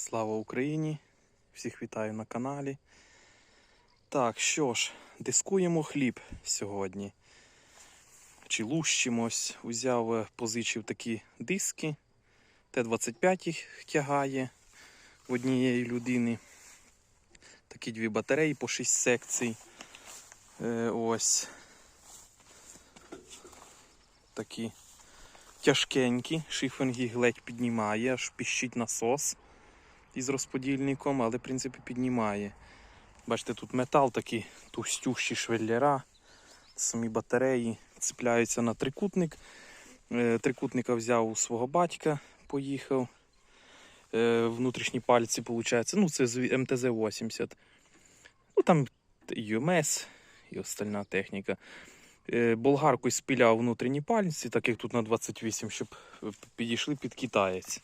Слава Україні! Всіх вітаю на каналі. Так, що ж, дискуємо хліб сьогодні. Чи лущимось. Узяв, е, позичив такі диски. Т-25 їх тягає в однієї людини. Такі дві батареї по 6 секцій. Е, ось. Такі тяжкенькі. Шифінг їх ледь піднімає, аж піщить насос із розподільником, але в принципі піднімає. Бачите, тут метал такий товстющі швеллера, самі батареї цепляються на трикутник. Е, Трикутника взяв у свого батька, поїхав. Е, Внутрішні пальці, виходить, ну це з МТЗ-80. Ну там ЮМС і остальна техніка. Е, Болгаркою спіляв внутрішні пальці, так як тут на 28, щоб підійшли під китаєць.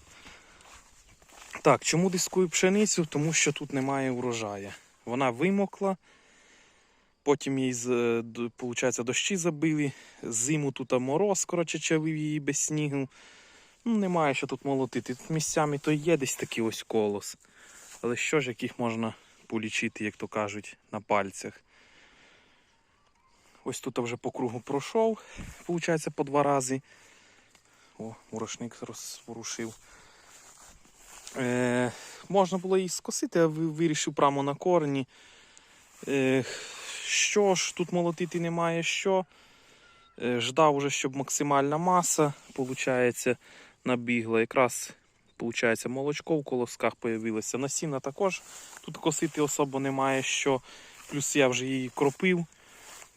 Так, чому дискую пшеницю? Тому що тут немає урожаю. Вона вимокла, потім з- д- получається, дощі забили, зиму тут мороз, коротше, чавив її без снігу. Ну, немає що тут молотити. Тут місцями то є десь такий ось колос. Але що ж, яких можна полічити, як то кажуть, на пальцях. Ось тут вже по кругу пройшов, виходить, по два рази. О, мурошник розворушив. Е, можна було її скосити, а вирішив прямо на корені. Е, що ж, тут молотити немає що. Е, ждав уже, щоб максимальна маса, получається, набігла. Якраз получається, молочко в колосках появилося. Насінна також тут косити особо немає що. Плюс я вже її кропив,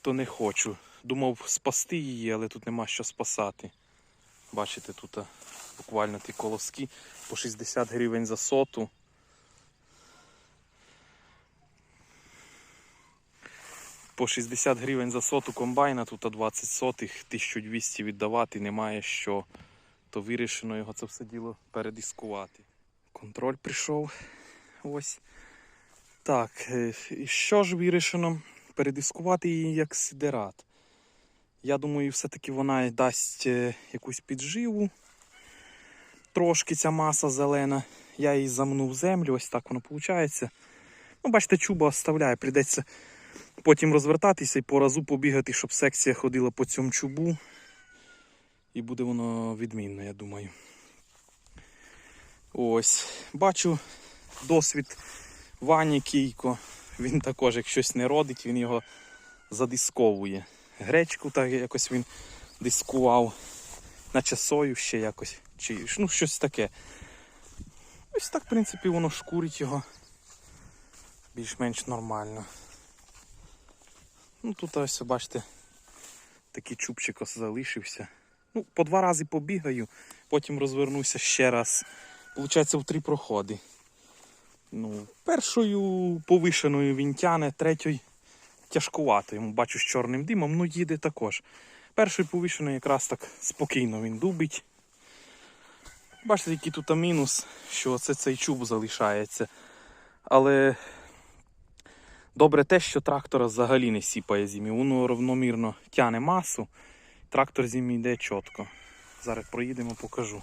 то не хочу. Думав спасти її, але тут нема що спасати. Бачите, тут буквально ті колоски по 60 гривень за соту. По 60 гривень за соту комбайна, тут 20 сотих, 1200 віддавати немає що. То вирішено його це все діло передискувати. Контроль прийшов. Ось. Так, е, і що ж вирішено? Передискувати її як сидерат. Я думаю, все-таки вона дасть е, якусь підживу трошки ця маса зелена. Я її замнув землю, ось так воно виходить. Ну, бачите, чуба оставляє, прийдеться потім розвертатися і по разу побігати, щоб секція ходила по цьому чубу. І буде воно відмінно, я думаю. Ось, бачу досвід Вані Кійко. Він також, як щось не родить, він його задисковує. Гречку так якось він дискував, наче сою ще якось чи ну, щось таке. Ось так, в принципі, воно шкурить його більш-менш нормально. Ну тут ось, бачите, такий чубчик ось залишився. Ну, по два рази побігаю, потім розвернуся ще раз. Получається в три проходи. Ну, першою повишеною він тяне, третьою тяжкувато. Йому бачу з чорним димом, ну їде також. Першою повишеною якраз так спокійно він дубить. Бачите, який тут мінус, що це цей чуб залишається. Але добре те, що трактора взагалі не сіпає зимі. Воно равномірно тяне масу. Трактор зимі йде чітко. Зараз проїдемо, покажу.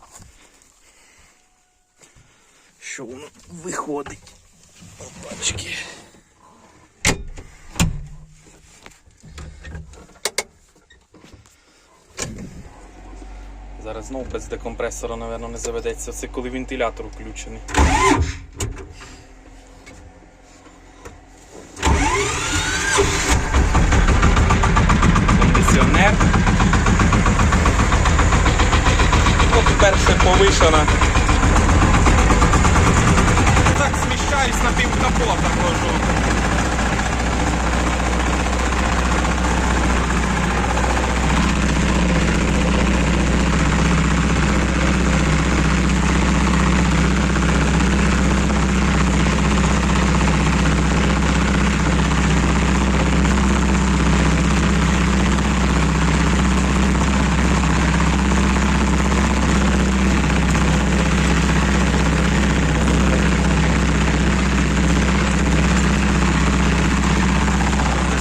Що воно виходить. Опачки. Зараз знов без декомпресора, мабуть, не заведеться. Це коли вентилятор включений. Кондиціонер. От перше повишена. Так сміщаюсь на пів капота хожу.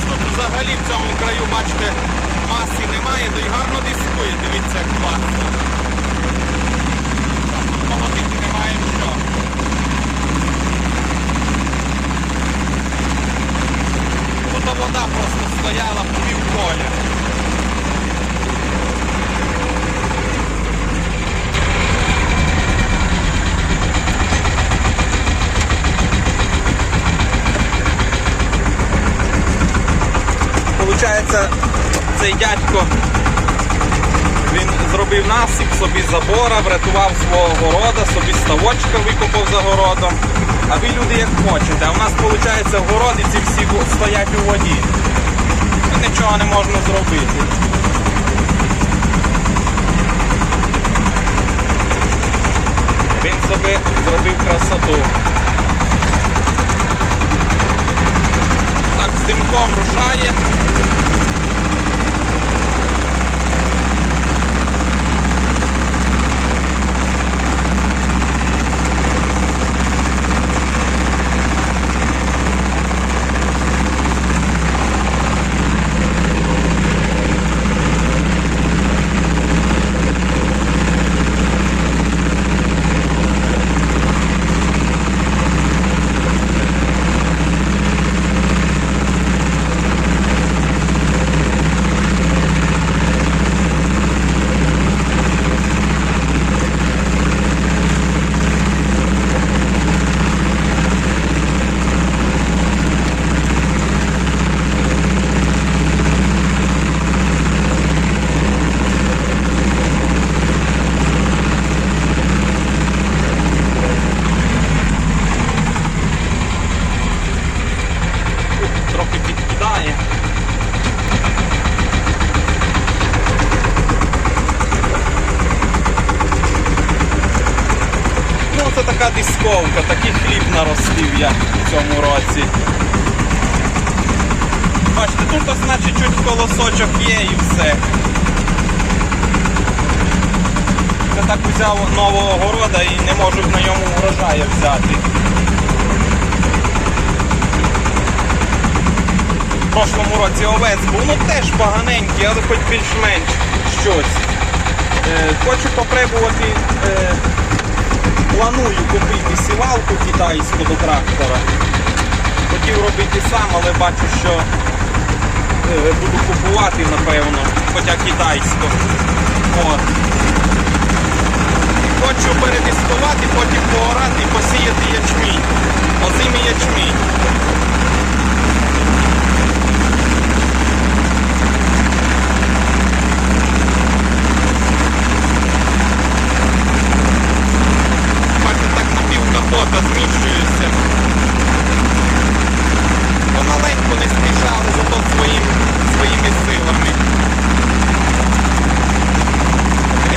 Тут взагалі в цьому краю, бачите, маси немає, то й гарно дискує, дивіться, як класно. Молотити немає що. Получається, цей дядько він зробив насип собі забора, врятував свого города, собі ставочка викопав за городом. А ви люди як хочете. А в нас виходить городи ці всі стоять у воді. І нічого не можна зробити. Він собі зробив красоту. Так, з димком рушає. трохи підкидає. Ну, це така дисковка, такий хліб наростив я в цьому році. Бачите, тут, то, значить, чуть колосочок є і все. Це так взяв нового города і не можу на ньому врожаю взяти. В прошлому році овець був, ну теж поганенький, але хоч більш-менш щось. Е, хочу попробувати, е, планую купити сівалку китайську до трактора. Хотів робити сам, але бачу, що е, буду купувати, напевно, хоча китайську. От. Хочу передискувати, потім поорати і посіяти ячмінь. Озимий ячмінь. Бачите, так на зміщується. Помаленьку не спішали, зато своїм, своїми силами.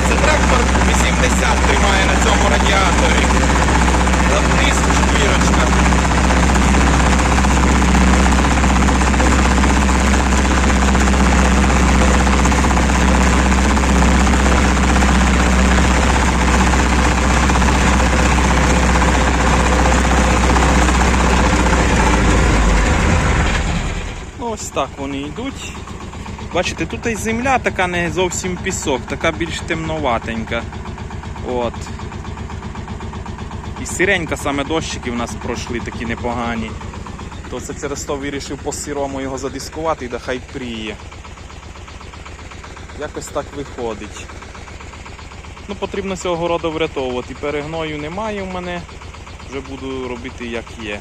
Це трактор 80 тримає на цьому радіаторі. Вниз четвірочка. Ну, ось так вони йдуть. Бачите, тут і земля така не зовсім пісок, така більш темноватенька. От. І сиренька саме дощики в нас пройшли такі непогані. То це через то вирішив по сирому його задискувати і да хай пріє. Якось так виходить. Ну, потрібно цього городу врятовувати. Перегною немає в мене. Вже буду робити як є.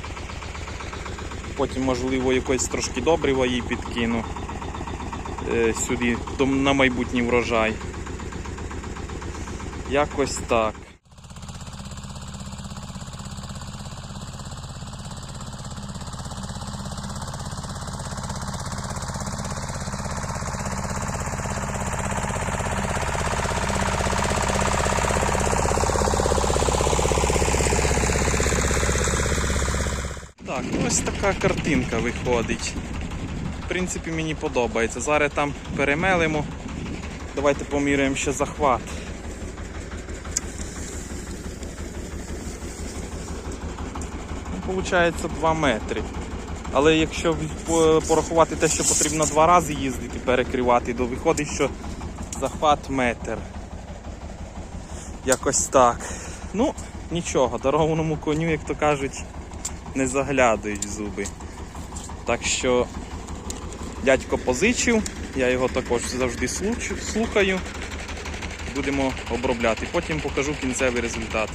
Потім, можливо, якось трошки добрива їй підкину е, сюди на майбутній врожай. Якось так. Так, ну ось така картинка виходить. В принципі, мені подобається. Зараз там перемелимо. Давайте поміряємо ще захват. Ну, Получається 2 метри. Але якщо порахувати те, що потрібно два рази їздити, перекривати, то виходить, що захват метр. Якось так. Ну, нічого, дарованому коню, як то кажуть, не заглядають зуби. Так що дядько позичив, я його також завжди слухаю. Будемо обробляти. Потім покажу кінцевий результат.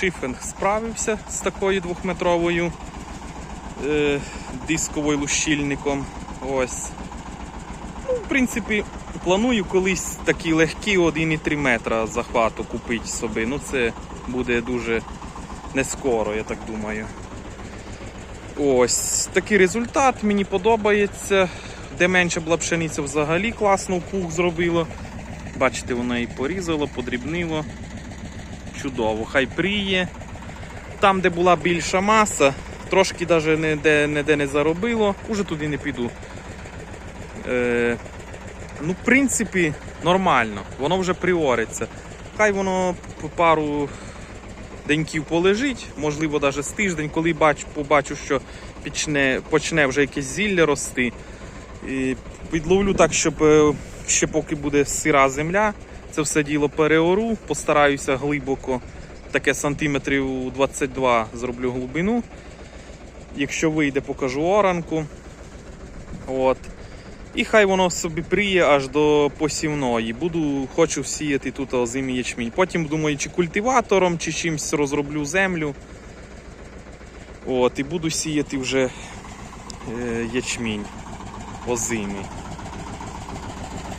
Шифинг справився з такою двохметровою е, дисковою лущильником. Ось. Ну, в принципі, планую колись такі легкі 1,3 метра захвату купити собі. Ну це буде дуже не скоро, я так думаю. Ось такий результат мені подобається. Де менше була пшениця, взагалі класно пух зробило. Бачите, воно і порізало, подрібнило. Чудово, хай пріє. Там, де була більша маса, трошки навіть ніде, ніде не заробило, уже туди не піду. Е, ну, в принципі, нормально, воно вже приориться. Хай воно пару деньків полежить, можливо, навіть з тиждень, коли бачу, побачу, що почне, почне вже якесь зілля рости. І підловлю так, щоб е, ще поки буде сира земля, це все діло переору, постараюся глибоко, таке сантиметрів 22 зроблю глибину. Якщо вийде, покажу оранку. От. І хай воно собі приє аж до посівної. Буду, хочу сіяти тут озимий ячмінь. Потім думаю, чи культиватором, чи чимось розроблю землю. От, і буду сіяти вже е, ячмінь озимий.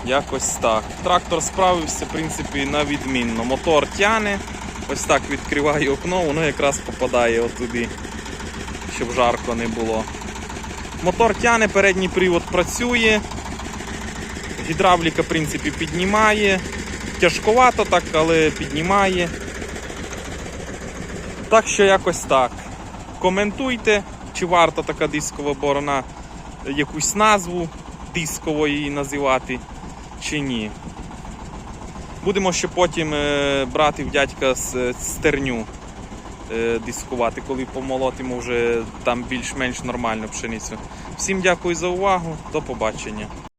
Якось так. Трактор справився, в принципі, на відмінно. Мотор тяне. Ось так відкриваю окно, воно якраз попадає отуди, щоб жарко не було. Мотор тяне, передній привод працює. Гідравліка, в принципі, піднімає. Тяжковато так, але піднімає. Так що якось так. Коментуйте, чи варта така дискова борона якусь назву дискової її називати, чи ні. Будемо ще потім е, брати в дядька е, стерню е, дискувати, коли помолотимо вже там більш-менш нормальну пшеницю. Всім дякую за увагу, до побачення.